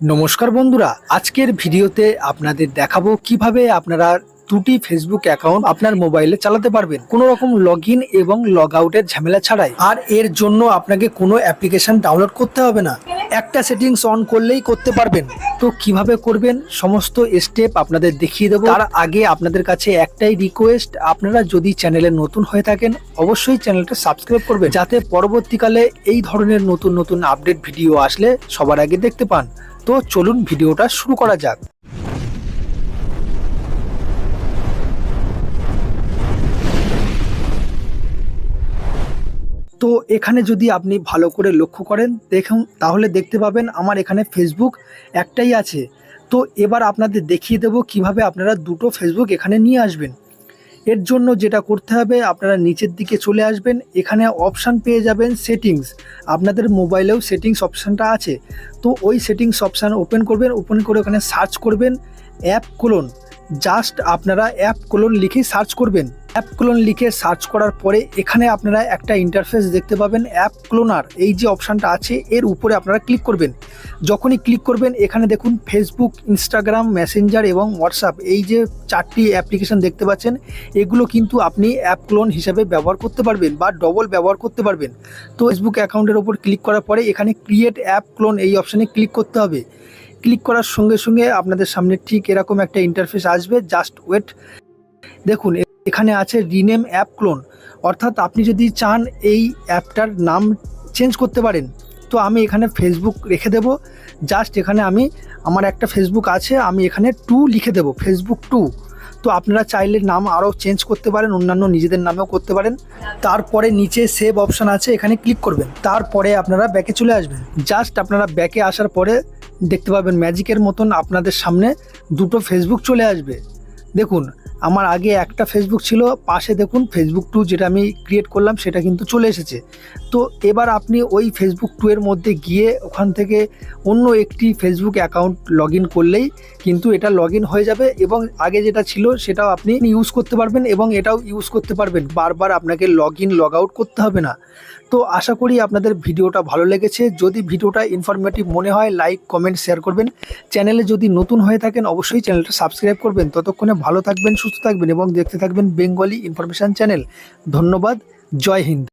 নমস্কার বন্ধুরা, আজকের ভিডিওতে আপনাদের দেখাবো কীভাবে আপনারা দুটি ফেসবুক অ্যাকাউন্ট আপনার মোবাইলে চালাতে পারবেন। কোনো রকম লগ এবং লগ আউটের ঝামেলা ছাড়াই। আর এর জন্য আপনাকে কোনো অ্যাপ্লিকেশন ডাউনলোড করতে হবে না। একটা সেটিংস অন করলেই করতে পারবেন। তো কীভাবে করবেন, সমস্ত স্টেপ আপনাদের দেখিয়ে দেবো। তার আগে আপনাদের কাছে একটাই রিকোয়েস্ট আপনারা যদি চ্যানেলে নতুন হয়ে থাকেন, অবশ্যই চ্যানেলটা সাবস্ক্রাইব করবেন। যাতে পরবর্তীকালে এই ধরনের নতুন নতুন আপডেট ভিডিও আসলে সবার আগে দেখতে পান। তো চলুন ভিডিওটা শুরু করা যাক। তো এখানে যদি আপনি ভালো করে লক্ষ্য করেন, দেখুন, তাহলে দেখতে পাবেন আমার এখানে ফেসবুক একটাই আছে। তো এবার আপনাদের দেখিয়ে দেব কীভাবে আপনারা দুটো ফেসবুক এখানে নিয়ে আসবেন। এর জন্য যেটা করতে হবে, আপনারা নিচের দিকে চলে আসবেন, এখানে অপশান পেয়ে যাবেন সেটিংস আপনাদের মোবাইলেও সেটিংস অপশানটা আছে। তো ওই সেটিংস অপশান ওপেন করবেন ওপেন করে ওখানে সার্চ করবেন অ্যাপ কোলন জাস্ট আপনারা অ্যাপ কোলন লিখে সার্চ করবেন। অ্যাপ ক্লোন লিখে সার্চ করার পরে এখানে আপনারা একটা ইন্টারফেস দেখতে পাবেন, অ্যাপ ক্লোনার। এই যে অপশানটা আছে, এর উপরে আপনারা ক্লিক করবেন। যখনই ক্লিক করবেন, এখানে দেখুন ফেসবুক ইনস্টাগ্রাম মেসেঞ্জার এবং হোয়াটসঅ্যাপ এই যে চারটি অ্যাপ্লিকেশন দেখতে পাচ্ছেন, এগুলো কিন্তু আপনি অ্যাপ ক্লোন হিসাবে ব্যবহার করতে পারবেন বা ডবল ব্যবহার করতে পারবেন। তো ফেসবুক অ্যাকাউন্টের ওপর ক্লিক করার পরে এখানে ক্রিয়েট অ্যাপ ক্লোন এই অপশানে ক্লিক করতে হবে। ক্লিক করার সঙ্গে সঙ্গে আপনাদের সামনে ঠিক এরকম একটা ইন্টারফেস আসবে জাস্ট ওয়েট দেখুন এখানে আছে রিনেম অ্যাপ ক্লোন। অর্থাৎ আপনি যদি চান এই অ্যাপটার নাম চেঞ্জ করতে পারেন, তো আমি এখানে ফেসবুক রেখে দেব। জাস্ট এখানে আমি, আমার একটা ফেসবুক আছে, আমি এখানে টু লিখে দেব ফেসবুক টু। তো আপনারা চাইলে নাম আরও চেঞ্জ করতে পারেন, অন্যান্য নিজেদের নামেও করতে পারেন। তারপরে নিচে সেভ অপশান আছে, এখানে ক্লিক করবেন। তারপরে আপনারা ব্যাকে চলে আসবেন। জাস্ট আপনারা ব্যাকে আসার পরে দেখতে পাবেন ম্যাজিকের মতন আপনাদের সামনে দুটো ফেসবুক চলে আসবে। দেখুন আমার আগে একটা ফেসবুক ছিল, পাশে দেখুন ফেসবুক টু যেটা আমি ক্রিয়েট করলাম সেটা কিন্তু চলে এসেছে। তো এবার আপনি ওই ফেসবুক টু এর মধ্যে গিয়ে ওখান থেকে অন্য একটি ফেসবুক অ্যাকাউন্ট লগ করলেই কিন্তু এটা লগ হয়ে যাবে এবং আগে যেটা ছিল সেটাও আপনি ইউজ করতে পারবেন এবং এটাও ইউজ করতে পারবেন। বারবার আপনাকে লগ ইন লগ আউট করতে হবে না। তো আশা করি আপনাদের ভিডিওটা ভালো লেগেছে। যদি ভিডিওটা ইনফরমেটিভ মনে হয় লাইক কমেন্ট শেয়ার করবেন। চ্যানেলে যদি নতুন হয়ে থাকেন অবশ্যই চ্যানেলটা সাবস্ক্রাইব করবেন। ততক্ষণে ভালো থাকবেন সুস্থ থাকবেন এবং দেখতে থাকবেন বেঙ্গলি ইনফরমেশন চ্যানেল ধন্যবাদ। জয় হিন্দ।